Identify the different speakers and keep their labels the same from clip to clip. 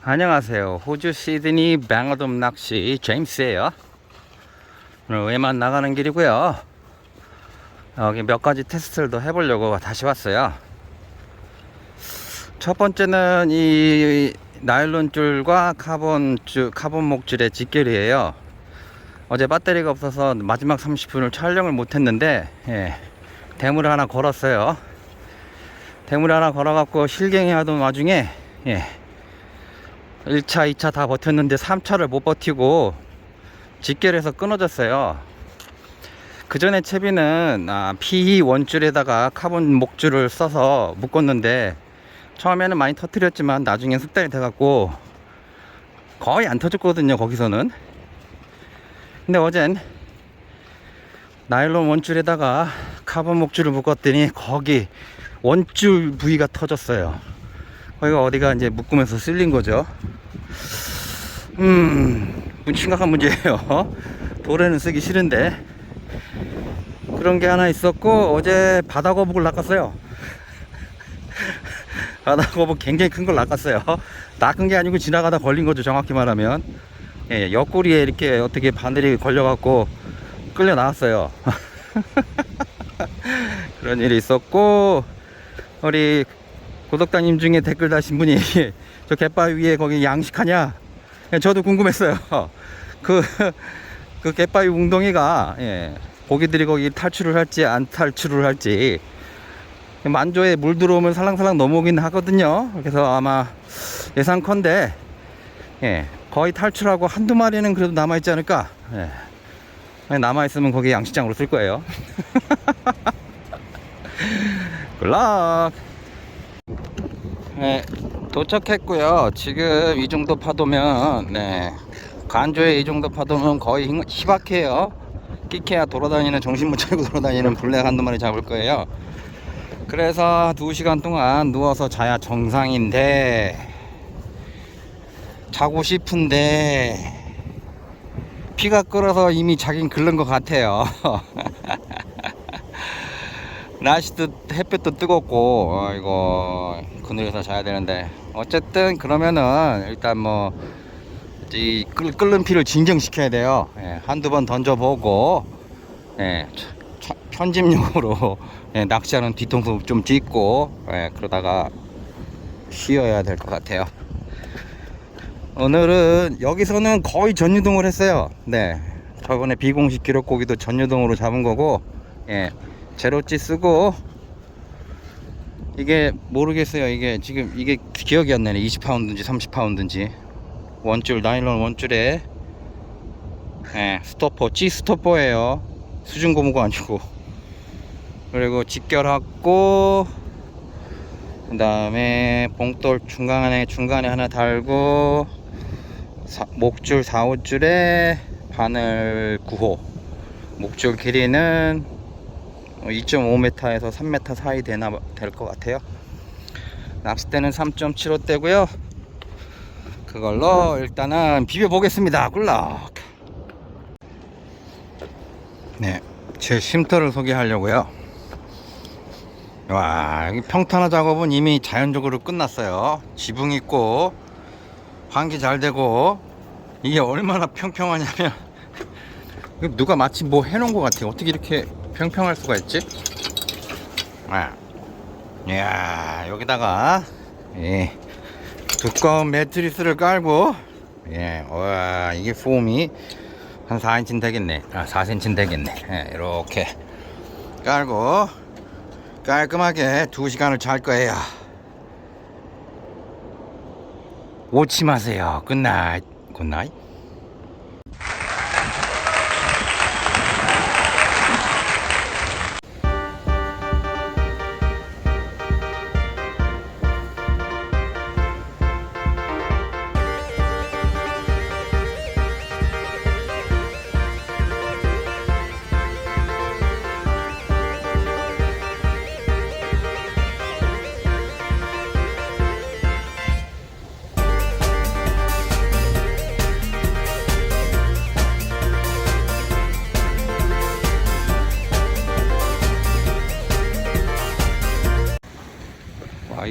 Speaker 1: 안녕하세요. 호주 시드니 뱅어돔 낚시 제임스예요. 오늘 외만 나가는 길이고요. 여기 몇 가지 테스트를 더 해보려고 다시 왔어요. 첫 번째는 이 나일론 줄과 카본 줄, 카본 목줄의 직결이에요. 어제 배터리가 없어서 마지막 30분을 촬영을 못했는데 예, 대물을 하나 걸었어요. 대물을 하나 걸어갖고 실갱이 하던 와중에 예, 1차, 2차 다 버텼는데 3차를 못 버티고 직결해서 끊어졌어요. 그 전에 채비는 아, PE 원줄에다가 카본 목줄을 써서 묶었는데 처음에는 많이 터트렸지만 나중에 숙달이 돼갖고 거의 안 터졌거든요. 거기서는. 근데 어젠 나일론 원줄에다가 카본 목줄을 묶었더니 거기 원줄 부위가 터졌어요. 거기가 어디가 이제 묶으면서 쓸린 거죠. 음, 심각한 문제예요. 도래는 쓰기 싫은데. 그런 게 하나 있었고, 어제 바다 거북을 낚았어요. 바다 거북 굉장히 큰 걸 낚았어요. 낚은 게 아니고 지나가다 걸린 거죠, 정확히 말하면. 예, 옆구리에 이렇게 어떻게 바늘이 걸려갖고 끌려 나왔어요. 그런 일이 있었고, 우리 구독자님 중에 댓글 다신 분이 저 갯바위 위에 거기 양식하냐? 예, 저도 궁금했어요. 그, 그 갯바위 웅덩이가, 예, 고기들이 거기 탈출을 할지 안 탈출을 할지, 만조에 물 들어오면 살랑살랑 넘어오긴 하거든요. 그래서 아마 예상컨대, 예, 거의 탈출하고 한두 마리는 그래도 남아있지 않을까? 예. 남아있으면 거기 양식장으로 쓸 거예요. 굿락! 네, 도착했고요. 지금 이 정도 파도면, 네, 간조에 이 정도 파도면 거의 희- 희박해요. 끼케야 돌아다니는 정신 못 차리고 돌아다니는 블랙 한두 마리 잡을 거예요. 그래서 2시간 동안 누워서 자야 정상인데, 자고 싶은데, 피가 끓어서 이미 자긴 긁는 것 같아요. 날씨도 햇볕도 뜨겁고 어, 이거 그늘에서 자야 되는데. 어쨌든 그러면은 일단 뭐 이 끓는 피를 진정시켜야 돼요. 예, 한두 번 던져보고 예, 차- 편집용으로 예, 낚시하는 뒤통수 좀 짚고 예, 그러다가 쉬어야 될 것 같아요. 오늘은 여기서는 거의 전유동을 했어요. 네. 저번에 비공식 기록 고기도 전유동으로 잡은 거고 예, 제로찌 쓰고 이게 모르겠어요. 이게 지금 이게 기억이 안 나네. 20파운드인지 30파운드인지. 원줄 나일론 원줄에. 예, 스토퍼 찌 스토퍼예요. 수중 고무가 아니고. 그리고 직결하고 그 다음에 봉돌 중간에 중간에 하나 달고 사- 목줄 4, 5줄에 바늘 9호. 목줄 길이는 2.5m에서 3m 사이 되나 될 것 같아요. 낚싯대는 3.75대고요. 그걸로 일단은 비벼 보겠습니다. 꿀럭. 네, 제 쉼터를 소개하려고요. 와, 평탄화 작업은 이미 자연적으로 끝났어요. 지붕 있고 환기 잘 되고 이게 얼마나 평평하냐면 누가 마치 뭐 해놓은 것 같아요. 어떻게 이렇게 평평할 수가 있지? 아, 이야 여기다가 예, 두꺼운 매트리스를 깔고 예, 와 이게 폼이 한 4인치 되겠네. 아 4cm 되겠네. 예, 이렇게 깔고 깔끔하게 2시간을 잘 거예요. 오치 마세요. 굿나잇. 굿나잇.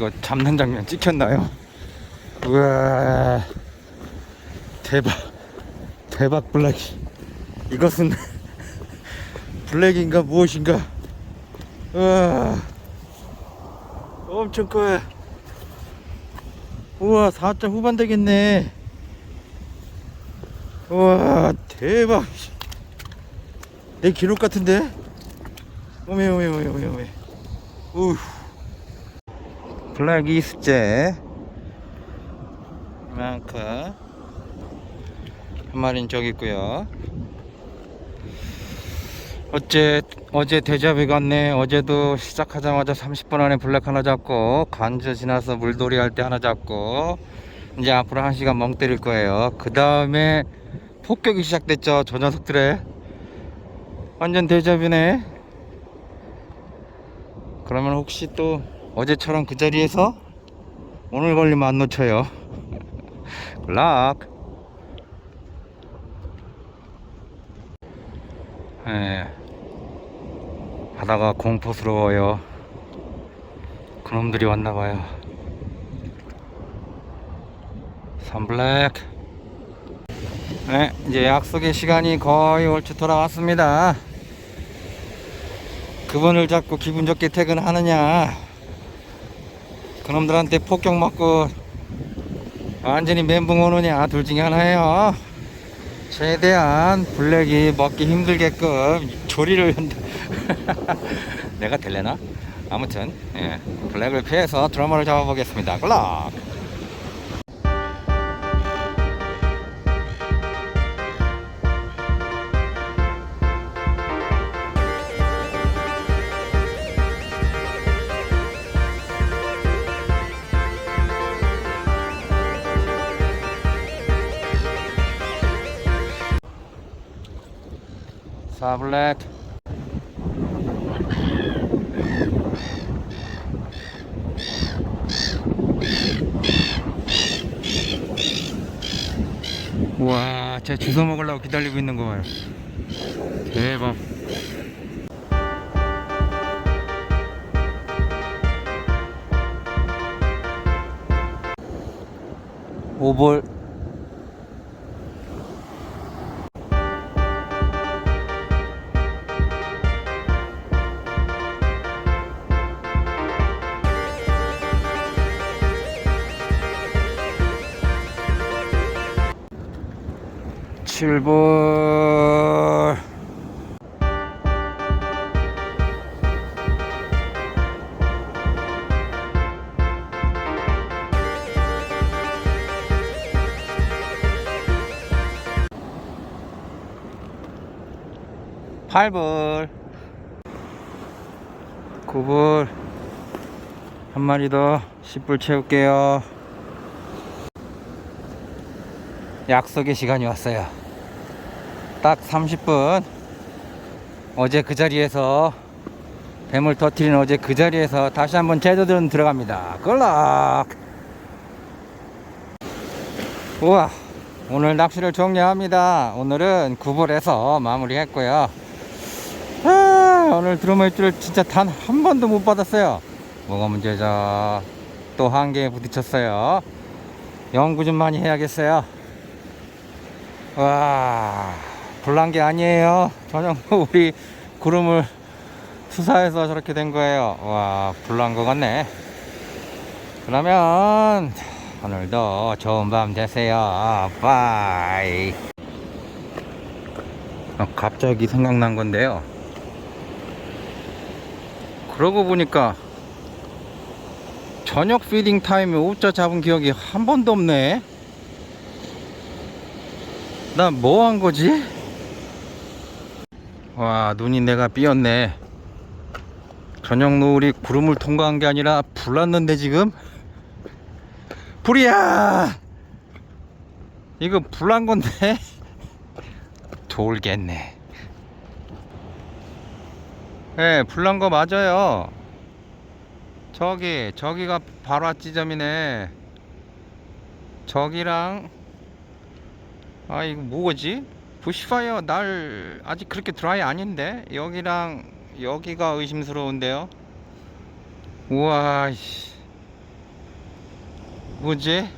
Speaker 1: 이거 잡는 장면 찍혔나요? 우와. 대박. 대박 블랙 이것은 블랙인가 무엇인가? 우와. 엄청 커요. 우와 4점 후반 되겠네. 우와 대박. 내 기록 같은데? 오메 오메 오메 오메 오메. 우 블랙 이수제. 이만큼 한 마리는 저기 있고요. 어제 어제 대자뷰 갔네. 어제도 시작하자마자 30분 안에 블랙 하나 잡고 간저 지나서 물놀이 할 때 하나 잡고 이제 앞으로 한 시간 멍 때릴 거예요. 그 다음에 폭격이 시작됐죠 저 녀석들의. 완전 대자뷰네. 그러면 혹시 또 어제처럼 그 자리에서 오늘 걸리면 안 놓쳐요. 락 예. 바다가 공포스러워요. 그놈들이 왔나봐요. 선블랙 네, 이제 약속의 시간이 거의 얼추 돌아왔습니다. 그분을 잡고 기분 좋게 퇴근하느냐 그놈들한테 폭격 맞고 완전히 멘붕 오느냐 둘 중에 하나예요. 최대한 블랙이 먹기 힘들게끔 조리를 한다. 내가 될래나? 아무튼 예, 블랙을 피해서 드라마를 잡아보겠습니다. 글락 사블랙. 우와 제 주워 먹으려고 기다리고 있는 거 봐요. 대박. 오볼 칠볼 팔불 구불 한 마리 더 10불 채울게요. 약속의 시간이 왔어요 딱 30분. 어제 그 자리에서 뱀을 터트린 어제 그 자리에서 다시 한번 제도들은 들어갑니다. 꿀락 우와 오늘 낚시를 종료합니다. 오늘은 구불에서 마무리했고요. 아, 오늘 줄 진짜 단 한 번도 못 받았어요. 뭐가 문제죠? 또 한계에 부딪혔어요. 연구 좀 많이 해야겠어요. 와 불난 게 아니에요. 저녁 우리 구름을 투사해서 저렇게 된 거예요. 와 불난 거 같네. 그러면 오늘도 좋은 밤 되세요. 바이. 어, 갑자기 생각난 건데요. 그러고 보니까 저녁 피딩 타임에 오자 잡은 기억이 한 번도 없네. 나 뭐 한 거지? 와 눈이 내가 삐었네. 저녁 노을이 구름을 통과한 게 아니라 불났는데 지금? 불이야! 이거 불난 건데? 돌겠네. 예 네, 불난 거 맞아요. 저기 저기가 바로 앞 지점이네. 저기랑 아 이거 뭐지 부시파이어 날 아직 그렇게 드라이 아닌데? 여기랑 여기가 의심스러운데요? 우와 씨. 뭐지